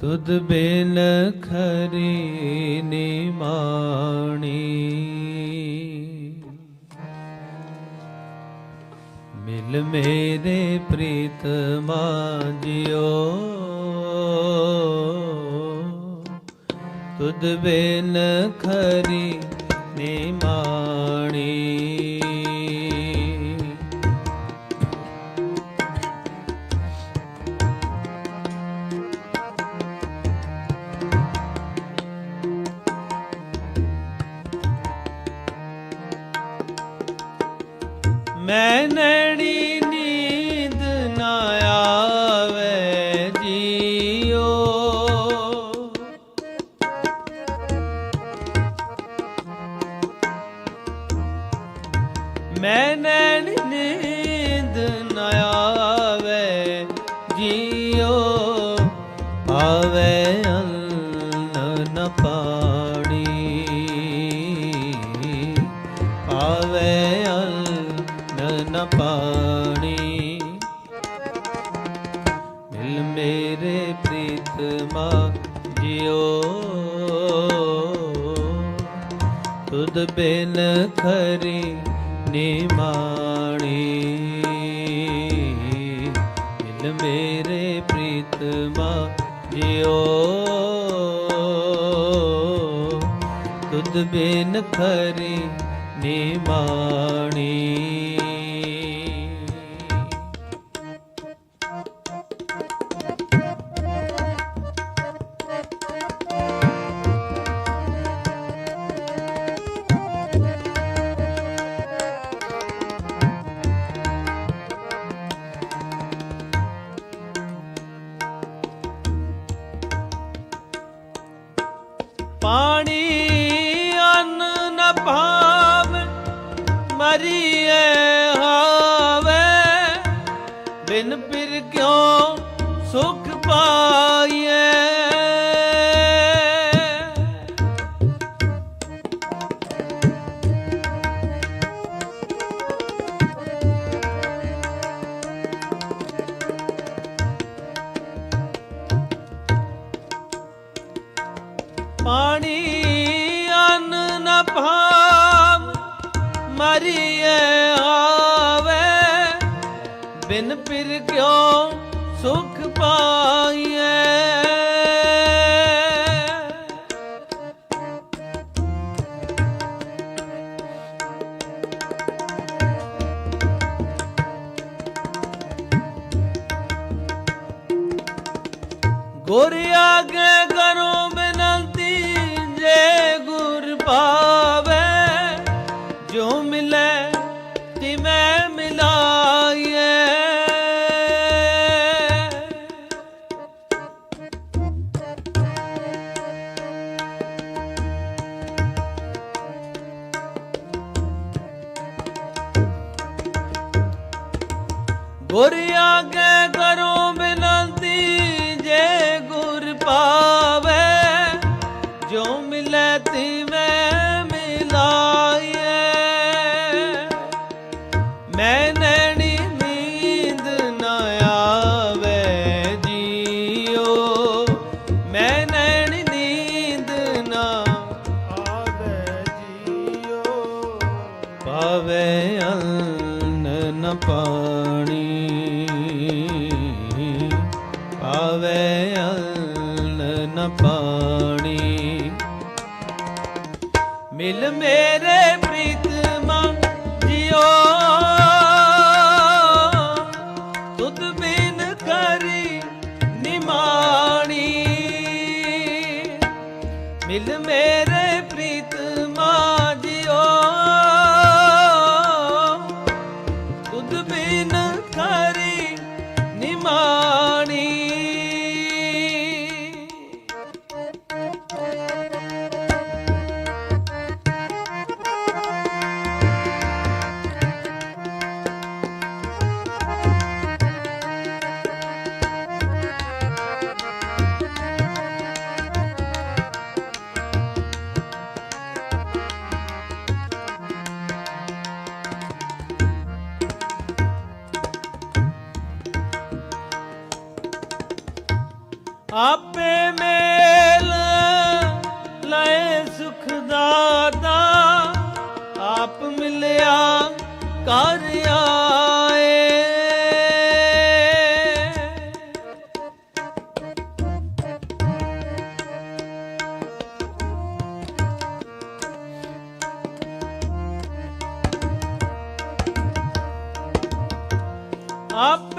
ਤੁਧ ਬਿਨ ਖਰੀ ਨਿਮਾਣੀ। ਮਿਲ ਮੇਰੇ ਪ੍ਰੀਤਮਾ ਜਿਓ ਤੁਧ ਬਿਨ ਖਰੀ ਨਿਮਾਣੀ। ਮੈਂ ਨੈਣੀ ਨੀਂਦ ਨਾ ਆਵੇ ਜੀਓ। ਮੈਂ ਨੈਣ ਤੁਧ ਬਿਨ ਖਰੀ ਨਿਮਾਣੀ। ਮਿਲ ਮੇਰੇ ਪ੍ਰੀਤਮਾ ਜਿਓ ਤੁਧ ਬਿਨ ਖਰੀ ਨਿਮਾਣੀ। ਮਰੀਏ ਹਾਵੇ ਬਿਨ ਪਿਰ ਕਿਉ ਸੁਖ ਪਾ ਬਿਨ ਪਿਰ ਕਿਉ ਸੁਖ ਪਾਈਏ ਗੁਰ ਆਗੇ ਗੁਰ ਕਰੋ ਪਾਵੇ ਅੰਨ ਨ ਪਾਣੀ। ਮਿਲ ਮੇਰੇ ਪ੍ਰੀਤਮਾ ਜਿਓ। ਤੁਧ ਬਿਨ ਕਰੀ ਨਿਮਾਣੀ। ਮਿਲ ਮੇਰੇ ਆਪੇ ਮੇਲ ਲਏ ਸੁਖ ਦਾਤਾ। ਆਪ ਮਿਲਿਆ ਕਰ ਆਏ। ਆਪੇ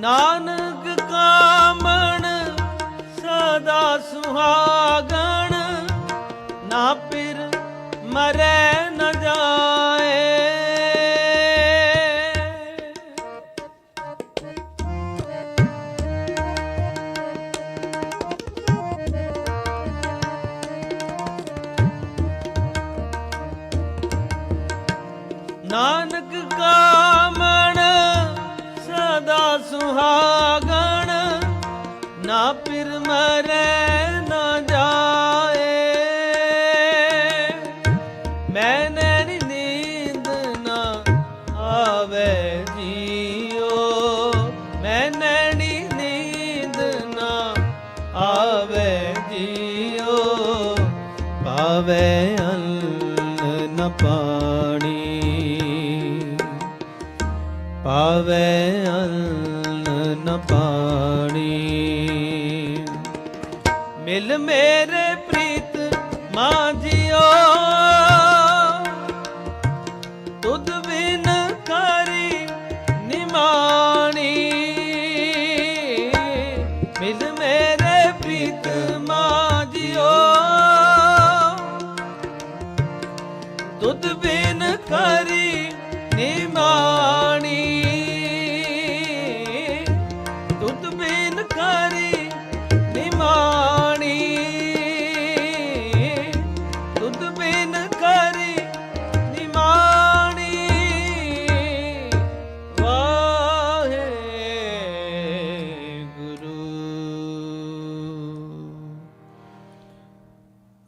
ਨਾਨਕ ਕਾਮਣ ਸਦਾ ਸੁਹਾਗਣ ਨਾ ਪਿਰ ਮਰੈ ਨ ਜਾਏ। ਫਿਰ ਪਿਰ ਨਾ ਜਾਏ ਮੈਂ ਨੈਣੀ ਨੀਂਦ ਨਾ ਆਵੇ ਜੀਓ ਮੈਂ ਨੈਣੀ ਨੀਂਦ ਨਾ ਆਵੇ ਜੀਓ ਪਾਵੇ ਮਿਲ ਮੇਰੇ ਪ੍ਰੀਤ ਮਾਂ ਜੀ